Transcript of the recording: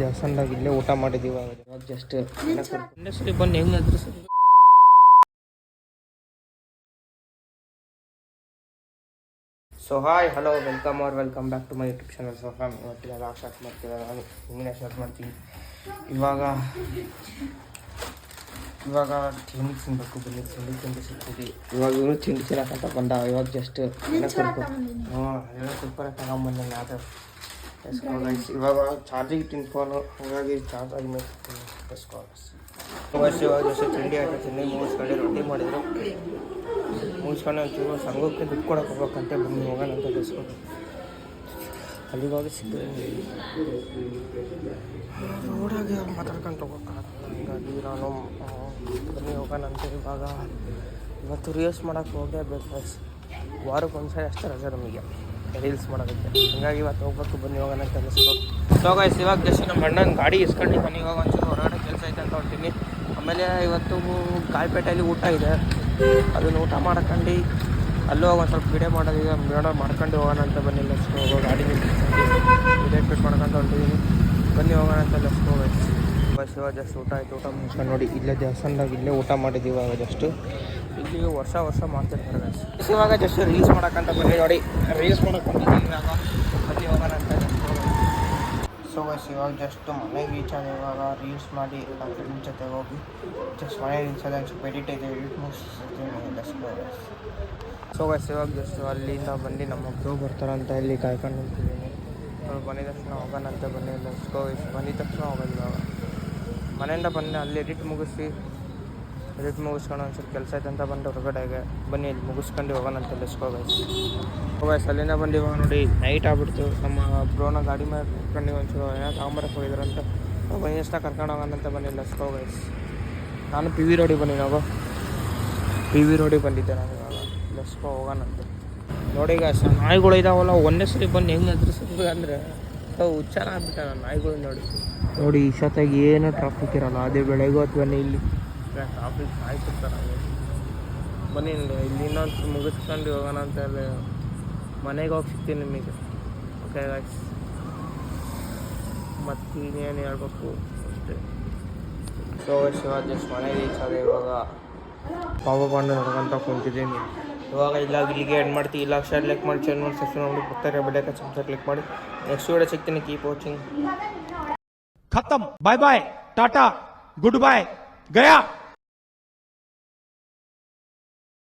ದೇವಸ್ಥಾನದಾಗ ಇಲ್ಲೇ ಊಟ ಮಾಡಿದೀವಿ ಇವಾಗ. ಜಸ್ಟ್ ಸರಿ ಬಂದು ಹೆಂಗೆ ಅದ್ರ ಸರಿ. So hi hello welcome are welcome back to my YouTube channel so fam ಇವತ್ತಿಗೆಲ್ಲ short ಮಾಡ್ತೀವಿ ನಾನು ಹಿಂಗೆ ಶಾರ್ಟ್ ಮಾಡ್ತೀನಿ. ಇವಾಗ ಇವಾಗ ತಿಂಡಿ ತಿನ್ಬೇಕು ಬನ್ನಿ. ತಿಂಡಿ ತಿಂಡಿ ಸಿಗ್ತೀವಿ ಇವಾಗ ಇವರು ತಿಂಡಿ ತಿನ್ನಕ್ಕಂತ ಬಂದ. ಇವಾಗ ಜಸ್ಟ್ ಹಾಂ ಎಲ್ಲ ಸೂಪರ್ ತಗೊಂಬಂದೆ ಇವಾಗ ಚಾರ್ಜಿಗೆ ತಿಂದ ಫೋನು ಹಾಗಾಗಿ ಚಾರ್ಜ್ ಆಗಿ ಇವಾಗ ಜೊತೆ ತಿಂಡಿ ತಿಂಡಿ ಮುಗಿಸ್ಕೊಂಡು ರೊಟ್ಟಿ ಮಾಡಿದ್ರು. ಮುಗಿಸ್ಕೊಂಡು ಒಂಚೂರು ಸಂಘಕ್ಕೆ ದುಡ್ಡು ಕೊಡಕ್ಕೆ ಹೋಗ್ಬೇಕಂತೆ, ಬನ್ನಿ ಹೋಗೋಣ ಅಂತ ಬಸ್ಕೊಂಡು ಅಲ್ಲಿಗೆ ಹೋಗಿ ಸಿಗ್ತದೆ ರೋಡಾಗೆ ಮಾತಾಡ್ಕೊಂಡು ಹೋಗೋಕ್ಕಾಗಲ್ಲ ಹಂಗಾಗಿ ನಾನು ಬನ್ನಿ ಹೋಗೋಣ ಅಂತ ಇವಾಗ. ಇವತ್ತು ರಿಯರ್ಸ್ ಮಾಡೋಕ್ಕೆ ಹೋಗಲೇಬೇಕು ಬೇಕು ವಾರಕ್ಕೆ ಒಂದ್ಸರಿ ಅಷ್ಟೇ ರಜೆ ನಮಗೆ. ರೀಲ್ಸ್ ಮಾಡೋದಕ್ಕೆ. ಹಂಗಾಗಿ ಇವತ್ತು ಹೋಗ್ಬೇಕು, ಬನ್ನಿ, ಹೋಗೋಣ ಅಂತ ಅನಿಸ್ಬೇಕು ಸೊ ಗೈಸ್ ಇವಾಗ ಜಸ್ಟ್ ನಮ್ಮ ಅಣ್ಣನ ಗಾಡಿ ಇಸ್ಕೊಂಡಿದ್ದಾನೆ ಇವಾಗ ಒಂಚೂರು ಹೊರಗಡೆ ಕೆಲಸ ಐತೆ ಅಂತ ಹೊರ್ತೀನಿ ಆಮೇಲೆ ಇವತ್ತು ಕಾಯಿಪೇಟೆಯಲ್ಲಿ ಊಟ ಇದೆ. ಅದನ್ನು ಊಟ ಮಾಡ್ಕೊಂಡು ಅಲ್ಲೂ ಹೋಗಿ ಒಂದು ಸ್ವಲ್ಪ ವಿಡಿಯೋ ಮಾಡೋದಿದೆ ವಿಡಿಯೋ ಮಾಡ್ಕೊಂಡು ಹೋಗೋಣ ಅಂತ ಬನ್ನಿ ಲಕ್ಷ್ಮಿ ಹೋಗೋ ಗಾಡಿ ವಿಡಿಯೋ ಶೂಟ್ ಮಾಡ್ಕೊಂಡು ಹೊಂಟಿದ್ದೀನಿ ಬನ್ನಿ, ಹೋಗೋಣ ಅಂತ ಲಕ್ಷ್ಮಿ ಹೋಗಿ ಬಸ್ ಇವಾಗ ಜಸ್ಟ್ ಊಟ ಆಯಿತು. ಊಟ ಮುಗಿಸ್ಕೊಂಡು ನೋಡಿ, ಇಲ್ಲೇ ದೇವಸ್ಥಾನದಾಗ ಇಲ್ಲೇ ಊಟ ಮಾಡಿದ್ದೀವಿ ಇವಾಗ ಜಸ್ಟ್ ಇಲ್ಲಿ ವರ್ಷ ವರ್ಷ ಮಾಡ್ತಿರ್ತಾರೆ. ಇವಾಗ ಜಸ್ಟ್ ರೀಲ್ಸ್ ಮಾಡೋಕ್ಕಂತ ಬನ್ನಿ ನೋಡಿ. ರೀಲ್ಸ್ ಮಾಡೋಕ್ಕಂತ ಹೋಗೋಣ ಅಂತ ಸೊ ಬಸ್ ಇವಾಗ ಜಸ್ಟ್ ಮನೆಗೆ ರೀಚ್ ಆಗಿ ಇವಾಗ ರೀಲ್ಸ್ ಮಾಡಿ ಫ್ರೆಂಡ್ ಜೊತೆ ಹೋಗಿ ಜಸ್ಟ್ ಮನೆಗೆ ರೀಚ್ ಆದಾಗ ಸ್ವಲ್ಪ ಎಡಿಟ್ ಇದೆ ಎಡಿಟ್ ಮುಗಿಸ್ತೀನಿ ಸೊ ಬಸ್ ಇವಾಗ ಜಸ್ಟ್ ಅಲ್ಲಿಂದ ಬಂದು ನಮ್ಮ ಮಕ್ಕಳು ಬರ್ತಾರಂತ ಇಲ್ಲಿ ಕಾಯ್ಕೊಂಡು ನಿಂತಿದ್ದೀನಿ. ಅವ್ರು ಬಂದಿದ ತಕ್ಷಣ ಹೋಗೋಣ ಅಂತ ಬನ್ನಿ ಲಸ್ಕೋ ಬಂದಿದ ತಕ್ಷಣ ಹೋಗೋದು ಇವಾಗ. ಮನೆಯಿಂದ ಬಂದೆ ಅಲ್ಲಿ ಎಡಿಟ್ ಮುಗಿಸಿ ಎಡಿಟ್ ಮುಗಿಸ್ಕೊಂಡು ಒಂದು ಸ್ವಲ್ಪ ಕೆಲಸ ಐತೆ ಅಂತ ಬಂದು ಹೊರಗಡೆಗೆ ಬನ್ನಿ, ಇಲ್ಲಿ ಮುಗಿಸ್ಕೊಂಡು ಹೋಗೋಣ ಅಂತ ಗೈಸ್ ವಯಸ್ಸು ಅಲ್ಲಿಂದ ಬಂದು ಇವಾಗ ನೋಡಿ ನೈಟ್ ಆಗ್ಬಿಡ್ತು. ನಮ್ಮ ಬ್ರೋನ ಗಾಡಿ ಮೇಲೆ ಕುತ್ಕೊಂಡು ಒಂಚೂರು ಏನೋ ತಗೊಂಬರಕ್ಕೆ ಹೋಗಿದ್ರಂತ ಬನ್ನಿಷ್ಟ ಕರ್ಕೊಂಡು ಹೋಗೋಣ ಅಂತ ಬನ್ನಿ ಲಸ್ಕೋ ಗೈಸ್ ನಾನು ಪಿ ವಿ ರೋಡಿಗೆ ಬನ್ನಿ ನಾವು ಪಿ ವಿ ರೋಡಿಗೆ ಬಂದಿದ್ದೆ ನಾನು ಇವಾಗ. ಲಸ್ಕೋ ಹೋಗೋಣ ಅಂತ. ನೋಡಿ ಗಾಯ್ಸ್ ನಾಯಿಗಳು ಇದಾವಲ್ಲ, ಒಂದೇ ಸರಿ ಬಂದು ಹೆಂಗೆ ಎದುರಿಸಿದ್ರು ಅಂದರೆ ಹುಚ್ಚಾರ ಆಗ್ಬಿಟ್ಟ ನಾನು ನಾಯಿಗಳು ನೋಡಿ. ನೋಡಿ, ಈ ಸತ್ತಾಗಿ ಏನು ಟ್ರಾಫಿಕ್ ಇರಲ್ಲ. ಅದೇ ಬೆಳಗ್ಗೆ ಬನ್ನಿ ಇಲ್ಲಿ. ಟ್ರಾಫಿಕ್ ಕಾಯ್ತಿರ್ತಾರೆ ಬನ್ನಿ ಇಲ್ಲಿ ಇನ್ನೊಂದು ಮುಗಿಸ್ಕೊಂಡು ಹೋಗೋಣ ಅಂತ ಹೇಳಿ ಮನೆಗೆ ಹೋಗಿ ಸಿಗ್ತೀನಿ ನಿಮಗೆ. ಓಕೆ ಗಾಯ್ಸ್ ಮತ್ತು ಇನ್ನೇನು ಹೇಳ್ಬೇಕು? ಅಷ್ಟೇ. ಸೊ ಶಿವ ಜಸ್ಟ್ ಮನೆ ರೀಚ್ ಆದ ಇವಾಗ ಪಾಪ ಬಂದು ನೋಡ್ಕೊಂತ ಕುಂತಿದ್ದೀನಿ. ಇವಾಗ ಇಲ್ಲ ಇಲ್ಲಿಗೆ ಎಂಡ್ ಮಾಡ್ತೀವಿ. ಇಲ್ಲ ಶೇರ್ ಲೆಕ್ ಮಾಡಿ ಶೇರ್ ಮಾಡಿ ನೋಡಿ ಕೊಡ್ತಾರೆ ಬರ್ತಾರೆ. ಬೆಳಕ ಸಬ್ಸ್ಕ್ರೈಬ್ ಕ್ಲಿಕ್ ಮಾಡಿ. ನೆಕ್ಸ್ಟ್ ವಿಡಿಯೋ ಸಿಗ್ತೀನಿ. Keep watching ಖತಮ್ bye bye tata good bye Gaya